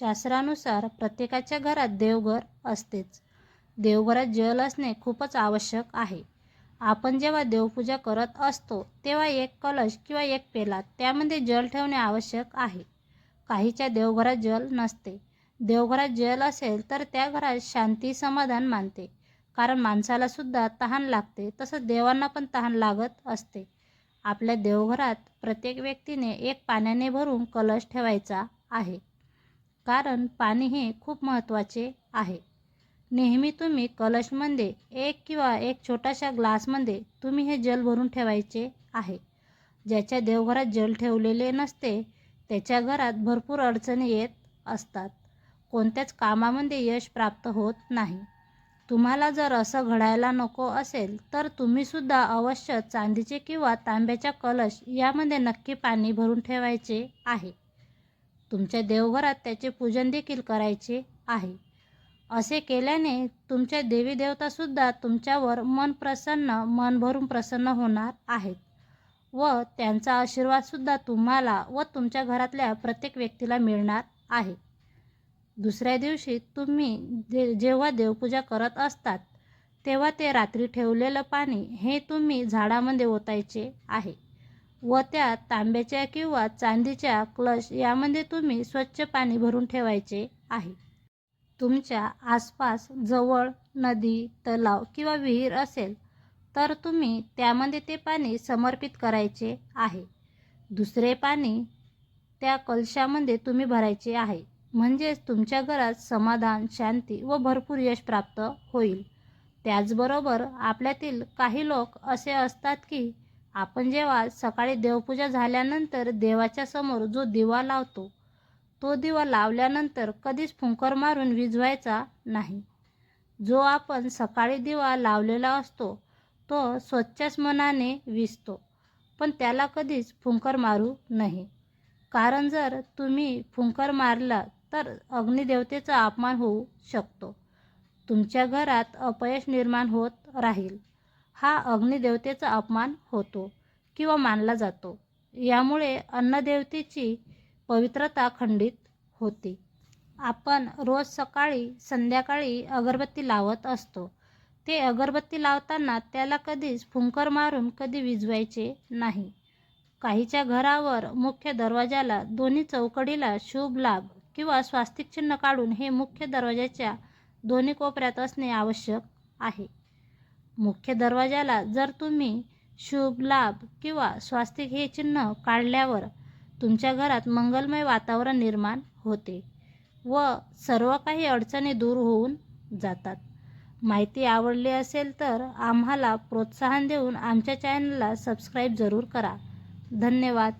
शास्त्रानुसार प्रत्येकाच्या घरात देवघर असतेच. देवघरात जल असणे खूपच आवश्यक आहे. आपण जेव्हा देवपूजा करत असतो तेव्हा एक कलश किंवा एक पेला त्यामध्ये जल ठेवणे आवश्यक आहे. काहीच्या देवघरात जल नसते. देवघरात जल असेल तर त्या घरात शांती समाधान मानते. कारण माणसाला सुद्धा तहान लागते तसंच देवांना पण तहान लागत असते. आपल्या देवघरात प्रत्येक व्यक्तीने एक पाण्याने भरून कलश ठेवायचा आहे. कारण पाणी हे खूप महत्त्वाचे आहे. नेहमी तुम्ही कलशमध्ये एक किंवा एक छोट्याशा ग्लासमध्ये तुम्ही हे जल भरून ठेवायचे आहे. ज्याच्या देवघरात जल ठेवलेले नसते त्याच्या घरात भरपूर अडचणी येत असतात. कोणत्याच कामामध्ये यश प्राप्त होत नाही. तुम्हाला जर असं घडायला नको असेल तर तुम्हीसुद्धा अवश्य चांदीचे किंवा तांब्याच्या कलश यामध्ये नक्की पाणी भरून ठेवायचे आहे. तुमच्या देवघरात त्याचे पूजन देखील करायचे आहे. असे केल्याने तुमच्या देवी देवतासुद्धा तुमच्यावर मन प्रसन्न मन भरून प्रसन्न होणार आहेत व त्यांचा आशीर्वादसुद्धा तुम्हाला व तुमच्या घरातल्या प्रत्येक व्यक्तीला मिळणार आहे. दुसऱ्या दिवशी तुम्ही दे जेव्हा देवपूजा करत असतात तेव्हा ते रात्री ठेवलेलं पाणी हे तुम्ही झाडामध्ये ओतायचे आहे. व त्या तांब्याच्या किंवा चांदीच्या क्लश यामध्ये तुम्ही स्वच्छ पाणी भरून ठेवायचे आहे. तुमच्या आसपास जवळ नदी तलाव किंवा विहीर असेल तर तुम्ही त्यामध्ये ते पाणी समर्पित करायचे आहे. दुसरे पाणी त्या कलशामध्ये तुम्ही भरायचे आहे. म्हणजेच तुमच्या घरात समाधान शांती व भरपूर यश प्राप्त होईल. त्याचबरोबर आपल्यातील काही लोक असे असतात की आपण जेव्हा सकाळी देवपूजा झाल्यानंतर देवाच्या समोर जो दिवा लावतो तो दिवा लावल्यानंतर कधीच फुंकर मारून विझवायचा नाही. जो आपण सकाळी दिवा लावलेला असतो तो स्वच्छच मनाने विजतो पण त्याला कधीच फुंकर मारू नये कारण जर तुम्ही फुंकर मारला तर अग्निदेवतेचा अपमान होऊ शकतो. तुमच्या घरात अपयश निर्माण होत राहील. हा अग्निदेवतेचा अपमान होतो किंवा मानला जातो. यामुळे अन्नदेवतेची पवित्रता खंडित होते. आपण रोज सकाळी संध्याकाळी अगरबत्ती लावत असतो. ते अगरबत्ती लावताना त्याला कधीच फुंकर मारून कधी विजवायचे नाही. काहीच्या घरावर मुख्य दरवाजाला दोन्ही चौकडीला शुभ लाभ किंवा स्वास्तिक चिन्ह काढून हे मुख्य दरवाजाच्या दोन्ही कोपऱ्यात असणे आवश्यक आहे. मुख्य दरवाजाला जर तुम्ही शुभ लाभ किंवा स्वास्तिक हे चिन्ह काढल्यावर तुमच्या घरात मंगलमय वातावरण निर्माण होते व सर्व काही अडचणी दूर होऊन जातात. माहिती आवडली असेल तर आम्हाला प्रोत्साहन देऊन आमच्या चॅनलला सबस्क्राईब जरूर करा. धन्यवाद.